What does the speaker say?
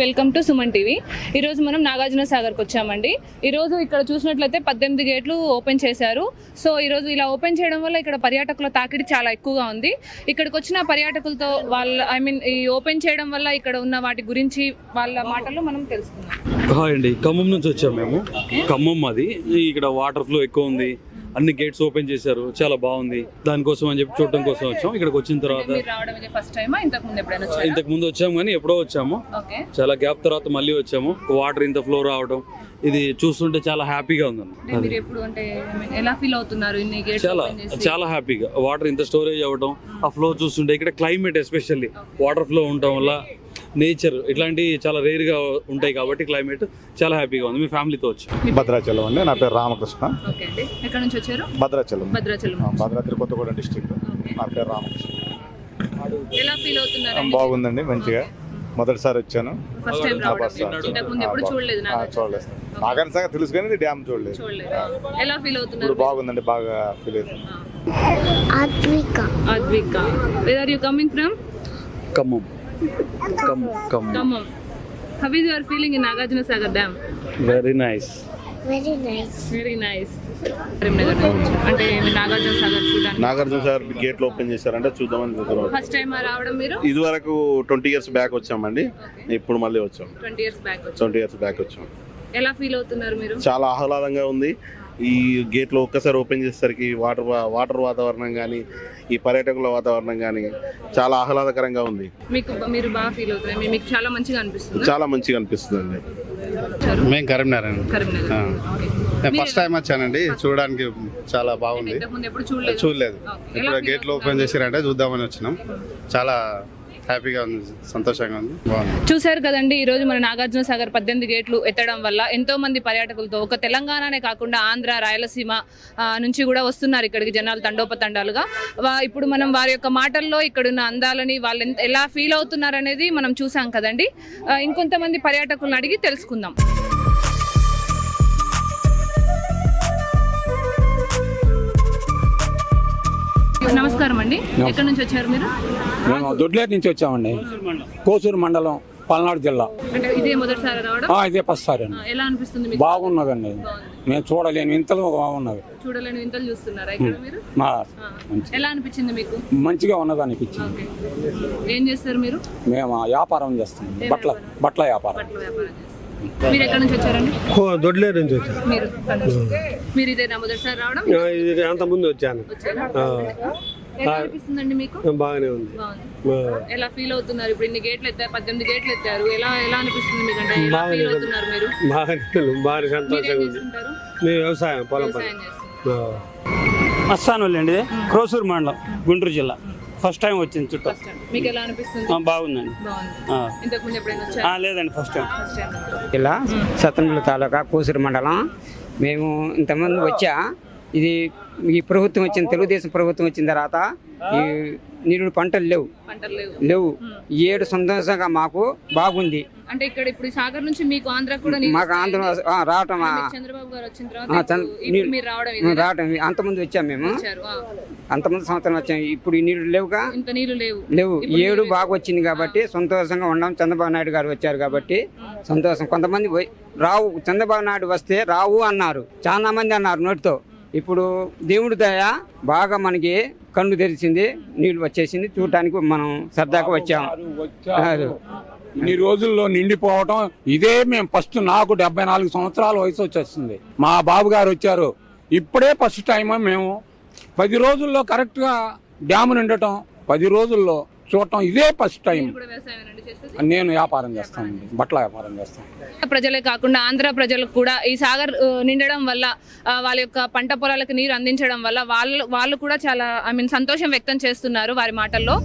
Welcome to Suman TV. ఈరోజు మనం నాగార్జున సాగర్కి వచ్చామండి. ఈరోజు ఇక్కడ చూసినట్లయితే పద్దెనిమిది గేట్లు ఓపెన్ చేశారు. సో ఈరోజు ఇలా ఓపెన్ చేయడం వల్ల ఇక్కడ పర్యాటకుల తాకిడి చాలా ఎక్కువగా ఉంది. ఇక్కడికి వచ్చిన పర్యాటకులతో వాళ్ళ ఐ మీన్ ఈ ఓపెన్ చేయడం వల్ల ఇక్కడ ఉన్న వాటి గురించి వాళ్ళ మాటల్లో మనం తెలుసుకుందాం. హాయ్ అండి. ఖమ్మం నుంచి వచ్చాము మేము. ఖమ్మం అది ఇక్కడ వాటర్ ఫ్లో ఎక్కువ ఉంది. అన్ని గేట్స్ ఓపెన్ చేశారు. చాలా బాగుంది. దానికోసం అని చెప్పి చూడటం కోసం వచ్చాం. ఇక్కడికి వచ్చిన తర్వాత ఇంతకు ముందు వచ్చాము కానీ ఎప్పుడో వచ్చాము. చాలా గ్యాప్ తర్వాత మళ్ళీ వచ్చాము. వాటర్ ఇంత ఫ్లో రావడం ఇది చూస్తుంటే చాలా హ్యాపీగా ఉందండి గేట్స్ చాలా చాలా హ్యాపీగా వాటర్ ఇంత స్టోరేజ్ అవ్వడం ఆ ఫ్లో చూస్తుంటే ఇక్కడ క్లైమేట్ ఎస్పెషల్లీ వాటర్ ఫ్లో ఉండటం వల్ల నేచర్ ఇట్లాంటివి చాలా రేర్గా ఉంటాయి కాబట్టి క్లైమేట్ చాలా హ్యాపీగా ఉంది. మీ ఫ్యామిలీతో వచ్చాం. భద్రాచలం అండి. నా పేరు రామకృష్ణ. ఓకే అండి. ఎక్కడ నుంచి వచ్చారు? భద్రాచలం. భద్రాచలం భద్రాద్రి కొత్తగూడెం డిస్టిక్ నా పేరు రామకృష్ణ. ఎలా ఫీల్ ఆ, అవుతున్నారు బాగుందండి మంచిగా. మొదటిసారి వచ్చాను. చూడలేదు ఆ, నాకు చూడలేదు. నాగార్జున సాగర్ తెలుసు కానీ డ్యామ్ చూడలేదు. చూడలేదు. ఎలా ఫీల్ ఇప్పుడు అవుతున్నారు బాగుందండి. బాగా ఫీల్ అవుతుంది. Advika. Advika where are you coming from Khammam. Khammam how is your feeling in Nagarjuna Sagar dam. Very nice Very nice. Very nice Karimnagar నుంచి అంటే నాగార్జున సాగర్ చూడడానికి. నాగార్జున సార్ గేట్లు ఓపెన్ చేశారంటే చూద్దామని చూస్తున్నాం ఫస్ట్ టైం రావడం మీరు? ఇది వరకు ట్వంటీ ఇయర్స్ బ్యాక్ వచ్చామండి ఇప్పుడు మళ్ళీ వచ్చాం. ట్వంటీ ఇయర్స్ బ్యాక్ వచ్చి ట్వంటీ ఇయర్స్ బ్యాక్ వచ్చాం. ఎలా ఫీల్ అవుతున్నారు మీరు? చాలా ఆహ్లాదంగా ఉంది. ఈ గేట్లు ఒక్కసారి ఓపెన్ చేసేసరికి వాటర్ వాటర్ వాతావరణం కానీ ఈ పర్యాటకుల వాతావరణం కానీ చాలా ఆహ్లాదకరంగా ఉంది. మీకు మీరు బాగా ఫీల్ అవుతున్నారు మీ- మీకు చాలా మంచిగా అనిపిస్తుంది? చాలా మంచిగా అనిపిస్తుంది అండి మేము కరీంనగర్. నేను మీరు ఫస్ట్ టైం వచ్చానండి చూడడానికి చాలా బాగుంది. చూడలేదు? ఇప్పుడు గేట్లు ఓపెన్? చేసిరంటే చూద్దామని వచ్చినాం. చాలా హ్యాపీగా ఉంది సంతోషంగా ఉంది. చూశారు కదండి ఈ రోజు మన నాగార్జున సాగర్ పద్దెనిమిది గేట్లు ఎత్తడం వల్ల ఎంతో మంది పర్యాటకులతో ఒక తెలంగాణనే కాకుండా ఆంధ్ర రాయలసీమ నుంచి కూడా వస్తున్నారు ఇక్కడికి జనాలు తండోపతండాలుగా. ఇప్పుడు మనం వారి యొక్క మాటల్లో ఇక్కడున్న అందాలని వాళ్ళు ఎలా ఫీల్ అవుతున్నారు అనేది మనం చూసాం కదండి. ఇంకొంతమంది పర్యాటకులను అడిగి తెలుసుకుందాం. నమస్కారం అండి ఎక్కడి నుంచి వచ్చారు మీరు? మేము దొడ్లేరు నుంచి వచ్చామండి. కోసూరు మండలం. పల్నాడు జిల్లా. అంటే ఇదే మొదటిసారి రావడం? ఆ, ఇదే ఫస్ట్ సారి అండి. ఎలా అనిపిస్తుంది మీకు? బాగున్నదండి. మేము చూడలేని ఇంతలో బాగున్నది చూడలేని వింతలు చూస్తున్నారా. ఇక్కడ మీరు? ఎలా అనిపించింది మీకు? మంచిగా ఉన్నది అనిపించింది ఓకే. ఏం చేస్తారు మీరు? మేము ఆ వ్యాపారం చేస్తాం. బట్టల బట్టల వ్యాపారం. మీరు ఎక్కడి నుంచి వచ్చారండి? దొడ్లేరు నుంచి వచ్చాను. మీరు మొదటిసారి రావడం? ఇది అంత ముందు వచ్చాను. వచ్చారా ఆ, ఎలా అనిపిస్తుందండి మీకు? బాగానే ఉంది. ఎలా ఫీల్ అవుతున్నారు? ఇప్పుడు ఇన్ని గేట్లు ఎత్తారు పద్దెనిమిది గేట్లు ఎత్తారు. ఎలా ఎలా అనిపిస్తుంది మీకు అంటే? ఎలా బాగానే ఫీల్ ఉంది. అవుతున్నారు మీరు? బాగానే ఉంది. బాగా మీరేం సంతోషంగా ఉంది. మేము వ్యవసాయం పొలం పని. అస్సానోళ్ళు అండి క్రోసూరు మండలం గుంటూరు జిల్లా. ఫస్ట్ టైం వచ్చింది చుట్టూ. ఫస్ట్ టైం మీకు ఎలా అనిపిస్తుంది? ఆ, బాగుందండి. బాగుంది. ఆ. ఇంతకు ముందు ఎప్పుడైనా ఆ, వచ్చారా లేదండి ఫస్ట్ టైం ఫస్ట్ టైం జిల్లా సత్తనపల్లి తాలూకా కూసురు మండలం. మేము ఇంతమంది వచ్చా. ఇది ఈ ప్రభుత్వం వచ్చిన తెలుగుదేశం ప్రభుత్వం వచ్చిన తర్వాత ఈ నిరుడు పంటలు లేవు. లేవు. ఏడు సంతోషంగా మాకు బాగుంది. అంటే ఇక్కడ ఇప్పుడు సాగర్ నుంచి మీకు ఆంధ్ర కూడా మాకు ఆంధ్ర రావటం చంద్రబాబు గారు వచ్చిన తర్వాత రావడం అంతమంది వచ్చాం మేము. అంతమంది సంవత్సరం వచ్చాం. ఇప్పుడు నీళ్ళు లేవుగా? ఇంత నీళ్ళు లేవు. లేవు. ఏడు బాగా వచ్చింది కాబట్టి సంతోషంగా ఉన్నాం. చంద్రబాబు నాయుడు గారు వచ్చారు కాబట్టి సంతోషం. కొంతమంది రావు చంద్రబాబు నాయుడు వస్తే రావు అన్నారు. చాలా మంది అన్నారు నోటితో. ఇప్పుడు దేవుడి దయ బాగా మనకి కన్ను తెరిచింది నీళ్ళు వచ్చేసింది. చూడటానికి మనం సరదాగా వచ్చాం. వచ్చారు. ఇన్ని రోజుల్లో నిండిపోవటం ఇదే మేము ఫస్ట్ నాకు డెబ్బై నాలుగు సంవత్సరాల వయసు వచ్చేస్తుంది. మా బాబు గారు వచ్చారు. ఇప్పుడే ఫస్ట్ టైం మేము పది రోజుల్లో కరెక్ట్గా డ్యామ్ నిండటం పది రోజుల్లో చూడటం ఇదే ఫస్ట్ టైం? నేను వ్యాపారం చేస్తానండి బట్టల వ్యాపారం చేస్తాను. ప్రజలే కాకుండా ఆంధ్ర ప్రజలకు కూడా ఈ సాగర్ నిండడం వల్ల వాళ్ళ యొక్క పంట పొలాలకు నీరు అందించడం వల్ల వాళ్ళు వాళ్ళు కూడా చాలా ఐ మీన్ సంతోషం వ్యక్తం చేస్తున్నారు వారి మాటల్లో.